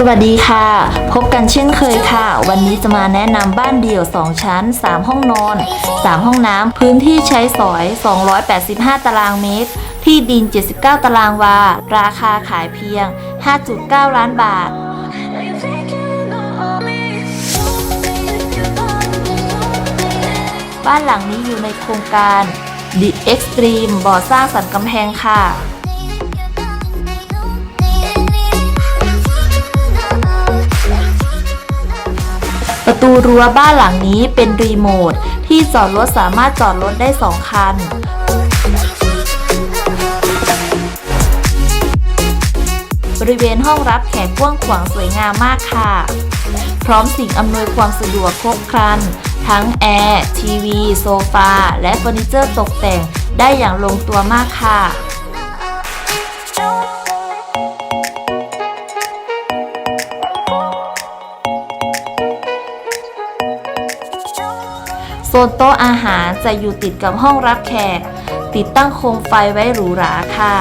สวัสดีค่ะ พบกันเช่นเคยค่ะ วันนี้จะมาแนะนำบ้านเดี่ยว 2 ชั้น 3 ห้องนอน 3 ห้องน้ำพื้นที่ใช้สอย 285 ตารางเมตร ที่ดิน 79 ตารางวา ราคาขายเพียง 5.9 ล้านบาท บ้านหลังนี้อยู่ในโครงการ The Extreme บ่อสร้างสันกำแพงค่ะ ประตูรั้วบ้านหลังนี้เป็นรีโมทที่จอดรถสามารถจอดรถได้ 2 คันบริเวณห้องรับแขกกว้างขวางสวยงามมากค่ะ พร้อมสิ่งอำนวยความสะดวกครบครัน ทั้งแอร์ ทีวี โซฟา และเฟอร์นิเจอร์ตกแต่งได้อย่างลงตัวมากค่ะ โซนโต๊ะอาหารจะอยู่ติดกับห้องรับแขก ติดตั้งโคมไฟไว้หรูหราค่ะ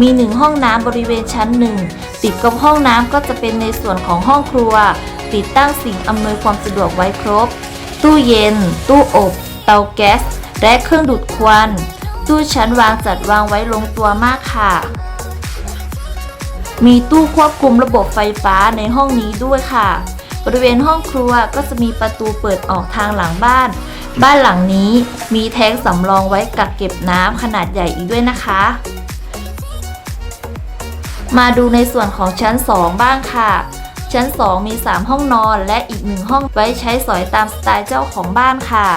มีหนึ่งห้องน้ำบริเวณชั้นหนึ่งติดกับห้องน้ำก็จะเป็นในส่วนของห้องครัว ติดตั้งสิ่งอำนวยความสะดวกไว้ครบ ตู้เย็น ตู้อบ เตาแก๊ส และเครื่องดูดควัน ตู้ชั้นวางจัดวางไว้ลงตัวมากค่ะ มีตู้ควบคุมระบบไฟฟ้าในห้องนี้ด้วยค่ะ บริเวณห้องครัวก็จะมีประตูเปิดออกทางหลังบ้าน บ้านหลังนี้มีแท้งสำรองไว้กักเก็บน้ำขนาดใหญ่อีกด้วยนะคะ มาดูในส่วนของชั้น 2 บ้างค่ะ ชั้น 2 มี 3 ห้องนอนและอีกหนึ่งห้องไว้ใช้สอยตามสไตล์เจ้าของบ้านค่ะ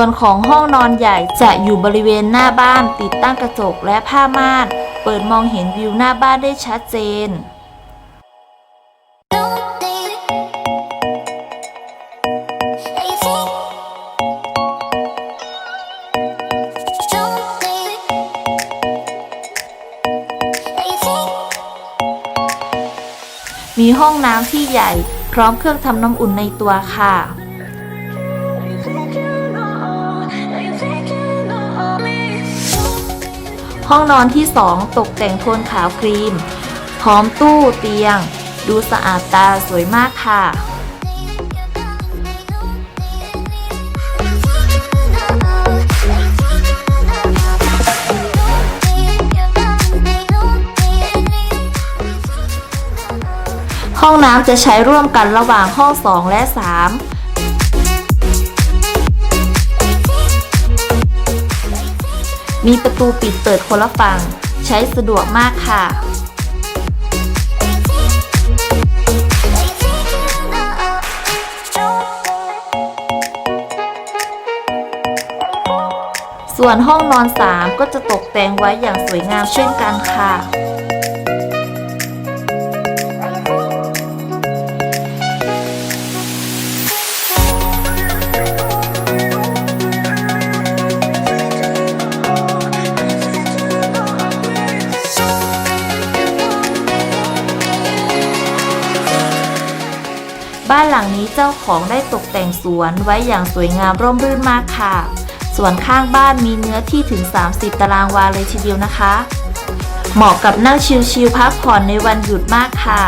ส่วนของห้องนอนใหญ่จะอยู่บริเวณหน้าบ้านติดตั้งกระจกและผ้าม่าน เปิดมองเห็นวิวหน้าบ้านได้ชัดเจน มีห้องน้ำที่ใหญ่พร้อมเครื่องทำน้ำอุ่นในตัวค่ะ ห้องนอนที่ 2 ตกแต่งโทนขาวครีม พร้อมตู้เตียง ดูสะอาดตาสวยมากค่ะ ห้องน้ำจะใช้ร่วมกันระหว่างห้อง 2 และ 3 มีประตูปิดเปิดคนละฝั่ง ใช้สะดวกมากค่ะ ส่วนห้องนอน 3 ก็จะตกแต่งไว้อย่างสวยงามเช่นกันค่ะ บ้านหลังนี้เจ้าของได้ตกแต่งสวนไว้อย่างสวยงามร่มรื่นมากค่ะ ส่วนข้างบ้านมีเนื้อที่ถึง 30 ตารางวาเลยทีเดียวนะคะ เหมาะกับนั่งชิลๆพักผ่อนในวันหยุดมากค่ะ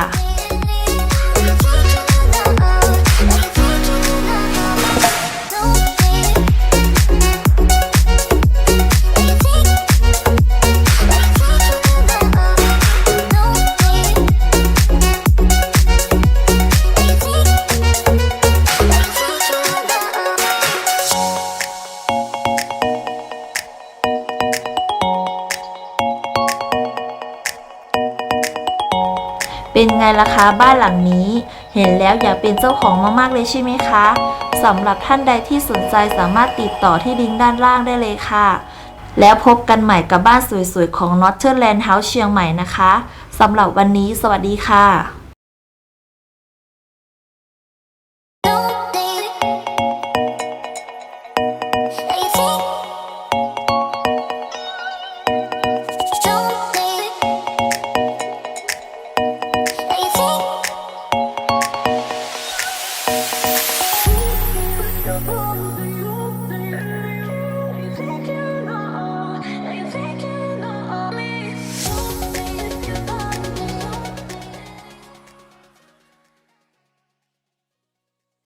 เป็นไงล่ะคะบ้านหลังนี้ เห็นแล้วอยากเป็นเจ้าของมากๆเลยใช่ไหมคะสำหรับท่านใดที่สนใจสามารถติดต่อที่ลิงก์ด้านล่างได้เลยค่ะ แล้วพบกันใหม่กับบ้านสวยๆของ Northern Land House เชียงใหม่นะคะสำหรับวันนี้สวัสดีค่ะ